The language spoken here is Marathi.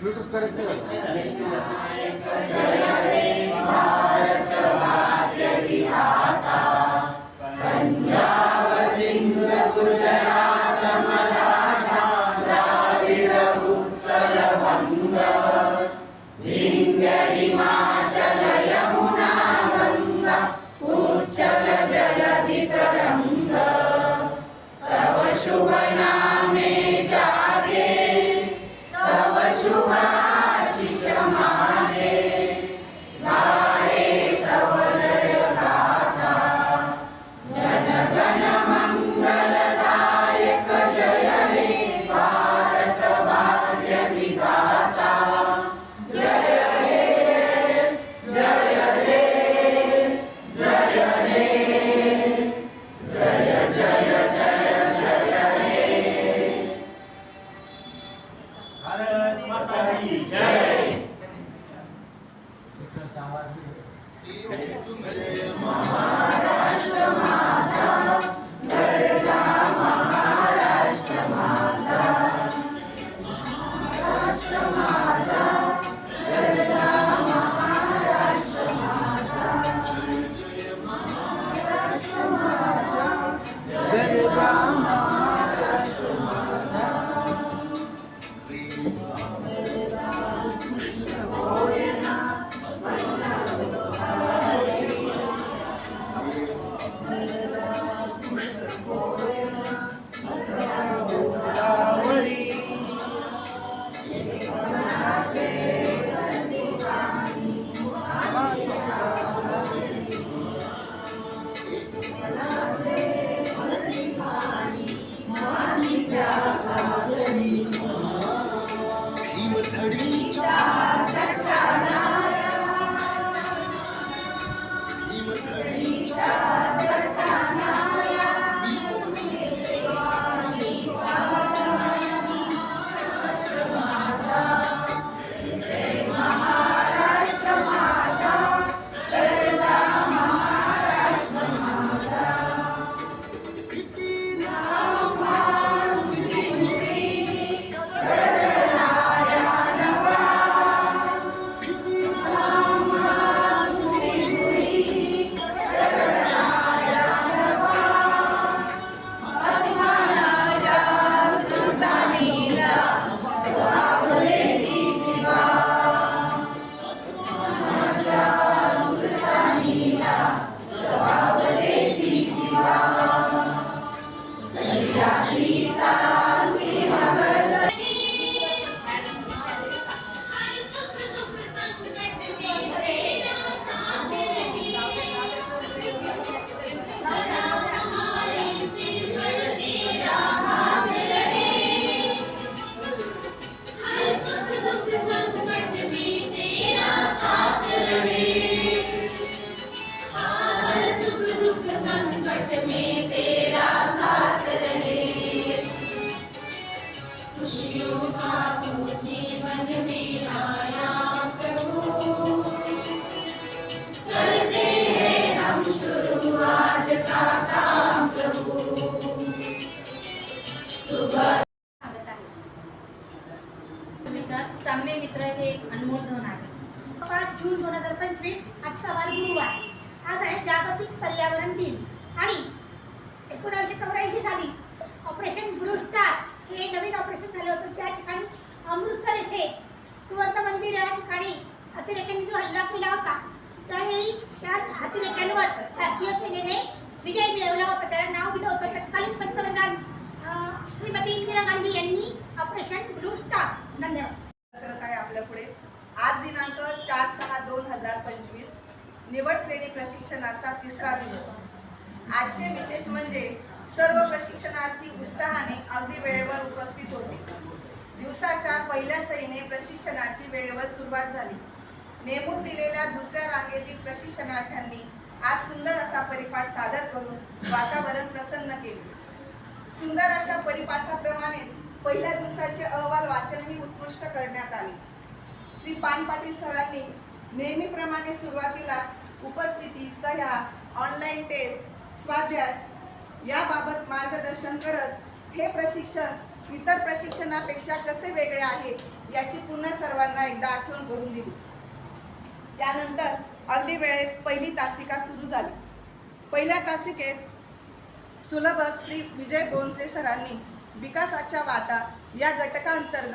ब्लूटूथ कनेक्ट नाही झालं तुम्हें Amen. आपले मित्र हे एक अनमोल धन आहे. पाच जून दोन हजार पंचवीस आज सवार गुरुवार. आज आहे जागतिक पर्यावरण दिन. आणि एकोणीसशे चौऱ्याऐंशी साली ऑपरेशन ब्लू स्टार हे नवीन ऑपरेशन झालं होतं. ज्या ठिकाणी अमृतसर येथे सुवर्ण मंदिर या ठिकाणी अतिरेक्यांनी जो हल्ला केला होता त्यावेळी त्या अतिरेक्यांवर भारतीय सेनेने विजय मिळवला होता. त्याला नाव दिलं होतं. तत्कालीन पंतप्रधान श्रीमती इंदिरा गांधी यांनी ऑपरेशन ब्लू स्टार. धन्यवाद करत आहे आपल्या पुढे आज दिनांक चार सहा दोन हजार पंचवीस निवड श्रेणी प्रशिक्षणाचा तिसरा दिवस. आजचे विशेष म्हणजे सर्व प्रशिक्षणार्थी उत्साहाने अगदी वेळेवर उपस्थित होते. दिवसाच्या पहिल्या सईने प्रशिक्षणाची वेळेवर सुरुवात झाली. नेमून दिलेल्या दुसऱ्या रांगेतील प्रशिक्षणार्थ्यांनी आज सुंदर असा परिपाठ सादर करून वातावरण प्रसन्न केले. सुंदर अशा परिपाठाप्रमाणेच पहिल्या दिवसाचे अहवाल वाचनही उत्कृष्ट करण्यात आले. श्री पान पाटील सरांनी नेहमीप्रमाणे सुरुवातीलाच उपस्थिती सह्या ऑनलाईन टेस्ट स्वाध्याय याबाबत मार्गदर्शन करत हे प्रशिक्षण इतर प्रशिक्षणापेक्षा कसे वेगळे आहे याची पुन्हा सर्वांना एकदा आठवण करून दिली. त्यानंतर अगदी वेळेत पहिली तासिका सुरू झाली. पहिल्या तासिकेत सुलभक श्री विजय गोंदले सरांनी विकासाच्या वाटा या घटकांतर्गत